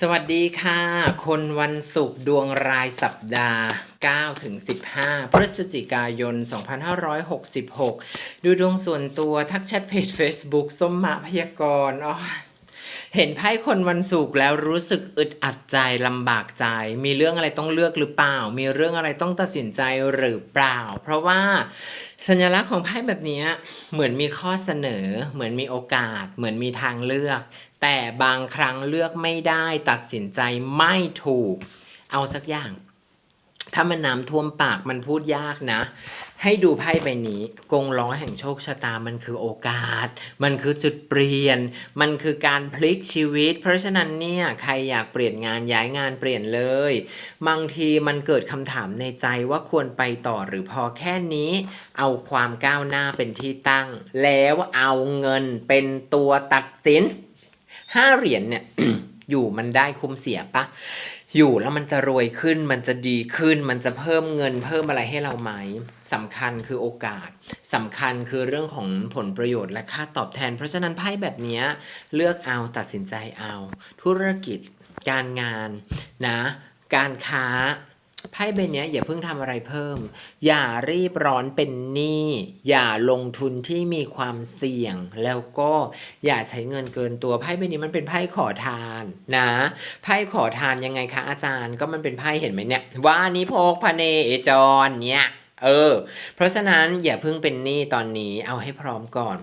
สวัสดีค่ะ คนวันศุกร์ดวงรายสัปดาห์9ถึง15 พฤศจิกายน 2566 ดูดวงส่วนตัวทักแชทเพจ Facebook ส้มมาพยากรณ์อ๋อเห็นไพ่คนวันศุกร์แล้วรู้สึกอึดอัดใจลำบากใจ มีเรื่องอะไรต้องเลือกหรือเปล่า มีเรื่องอะไรต้องตัดสินใจหรือเปล่า เพราะว่า สัญลักษณ์ของไพ่แบบนี้เหมือนมีข้อเสนอ เหมือนมีโอกาส เหมือนมีทางเลือก แต่บางครั้งเลือกไม่ได้ตัดสินใจไม่ถูก เอาสักอย่าง ถ้ามันน้ำท่วมปากมันพูดยากนะ ให้ดูไพ่ใบนี้ กงล้อแห่งโชคชะตามันคือโอกาส มันคือจุดเปลี่ยน มันคือการพลิกชีวิต เพราะฉะนั้นเนี่ยใครอยากเปลี่ยนงานย้ายงานเปลี่ยนเลย บางทีมันเกิดคำถามในใจว่าควรไปต่อหรือพอแค่นี้ เอาความก้าวหน้าเป็นที่ตั้ง แล้วเอาเงินเป็นตัวตัดสินห้าเหรียญเนี่ยอยู่มันได้คุ้มเสียปะ อยู่แล้วมันจะรวยขึ้น มันจะดีขึ้น มันจะเพิ่มเงินเพิ่มอะไรให้เราไหมสำคัญคือโอกาสสำคัญคือเรื่องของผลประโยชน์และค่าตอบแทน เพราะฉะนั้นไพ่แบบนี้เลือกเอาตัดสินใจเอา ธุรกิจการงานนะ การค้า ไพ่ใบนี้อย่าเพิ่งทำอะไรเพิ่ม อย่ารีบร้อนเป็นหนี้อย่าลงทุนที่มีความเสี่ยง แล้วก็อย่าใช้เงินเกินตัวไพ่ใบนี้มันเป็นไพ่ขอทานนะไพ่ขอทานยังไงคะอาจารย์ก็มันเป็นไพ่เห็นไหมเนี่ย ว่านิโพกพเนจรเนี่ยเออ เพราะฉะนั้นอย่าเพิ่งเป็นหนี้ตอนนี้เอาให้พร้อมก่อน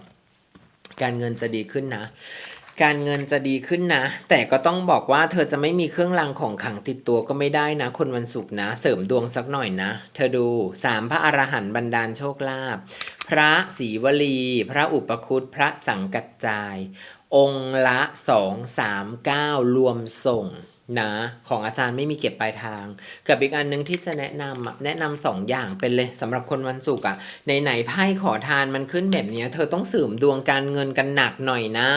การเงินจะดีขึ้นนะ การเงินจะดีขึ้นนะ แต่ก็ต้องบอกว่าเธอจะไม่มีเครื่องรางของขลังติดตัวก็ไม่ได้นะ คนวันศุกร์นะ เสริมดวงสักหน่อยนะ เธอดูสามพระอรหันต์บันดาลโชคลาภ พระศรีวลี พระอุปคุตพระสังกัจจาย องค์ละสองสามเก้ารวมส่งนะของอาจารย์ไม่มีเก็บปลายทาง กับอีกอันหนึงที่จะแนะนำแนะนำสองอย่างเป็นเลยสำหรับคนวันศุกร์อะในไหนไพ่ขอทานมันขึ้นแบบเนี้ยเธอต้องเสริมดวงการเงินกันหนักหน่อยนะ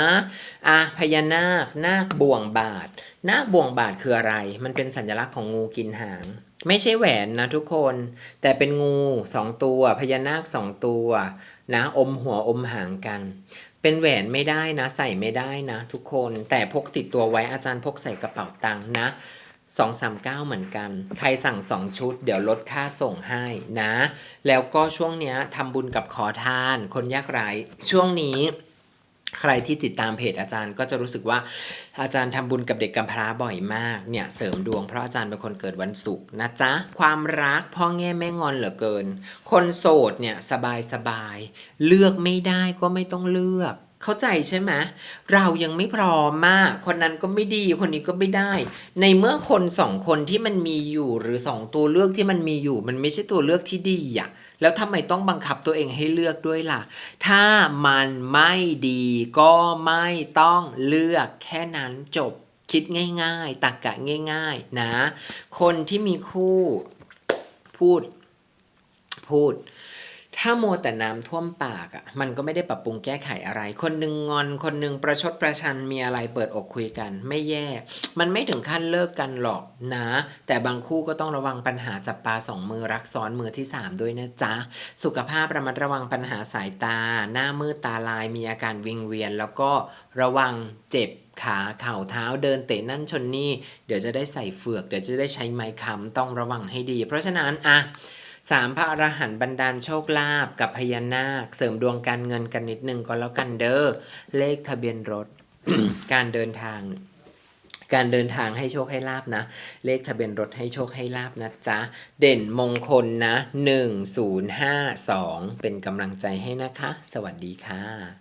อะพญานาคนาคบ่วงบาท นาคบ่วงบาทคืออะไร มันเป็นสัญลักษณ์ของงูกินหาง ไม่ใช่แหวนนะทุกคน แต่เป็นงูสองตัว พญานาคสองตัวนะอมหัวอมหางกัน เป็นแหวนไม่ได้นะ ใส่ไม่ได้นะ ทุกคน แต่พกติดตัวไว้อาจารย์พกใส่กระเป๋าตังค์นะสองสามเก้าเหมือนกัน ใครสั่งสองชุด เดี๋ยวลดค่าส่งให้นะ แล้วก็ช่วงเนี้ยทำบุญกับขอทาน คนยากไร้ช่วงนี้ ใครที่ติดตามเพจอาจารย์ก็จะรู้สึกว่าอาจารย์ทำบุญกับเด็กกำพร้าบ่อยมากเนี่ยเสริมดวงเพราะอาจารย์เป็นคนเกิดวันศุกร์นะจ๊ะ ความรักพ่อแง่แม่งอนเหลือเกิน คนโสดเนี่ยสบายสบายเลือกไม่ได้ก็ไม่ต้องเลือก เข้าใจใช่ไหมเรายังไม่พร้อมมาก คนนั้นก็ไม่ดีคนนี้ก็ไม่ได้ ในเมื่อคนสองคนที่มันมีอยู่หรือสองตัวเลือกที่มันมีอยู่ มันไม่ใช่ตัวเลือกที่ดีอะแล้วทำไมต้องบังคับตัวเองให้เลือกด้วยล่ะ ถ้ามันไม่ดีก็ไม่ต้องเลือกแค่นั้นจบคิดง่ายๆตักกะง่าย ๆ นะ คนที่มีคู่พูด พูด ถ้าโมวแต่น้ำท่วมปากอะ่ะมันก็ไม่ได้ปรับปรุงแก้ไขอะไร คนหนึ่งงอนคนหนึ่งประชดประชันมีอะไรเปิดอกคุยกัน ไม่แย่ มันไม่ถึงขั้นเลิกกันหรอกนะ แต่บางคู่ก็ต้องระวังปัญหาจับปลาสองมือรักซ้อนมือที่สามด้วยนะจ๊ะ สุขภาพระมัดระวังปัญหาสายตา หน้ามืดตาลายมีอาการวิงเวียน แล้วก็ระวังเจ็บขาเข่าเท้าเดินเตะนั่นชนนี่เดี๋ยวจะได้ใส่เฟือก เดี๋ยวจะได้ใช้ไม้ค้ำต้องระวังให้ดี เพราะฉะนั้นอะ สามพระอรหันต์บันดาลโชคลาภกับพญานาค เสริมดวงการเงินกันนิดนึงก็แล้วกันเด้อเลขทะเบียนรถ การเดินทาง การเดินทางให้โชคให้ลาบนะ เลขทะเบียนรถให้โชคให้ลาบนะจ๊ะ เด่นมงคลนะ 1052 เป็นกำลังใจให้นะคะ สวัสดีค่ะ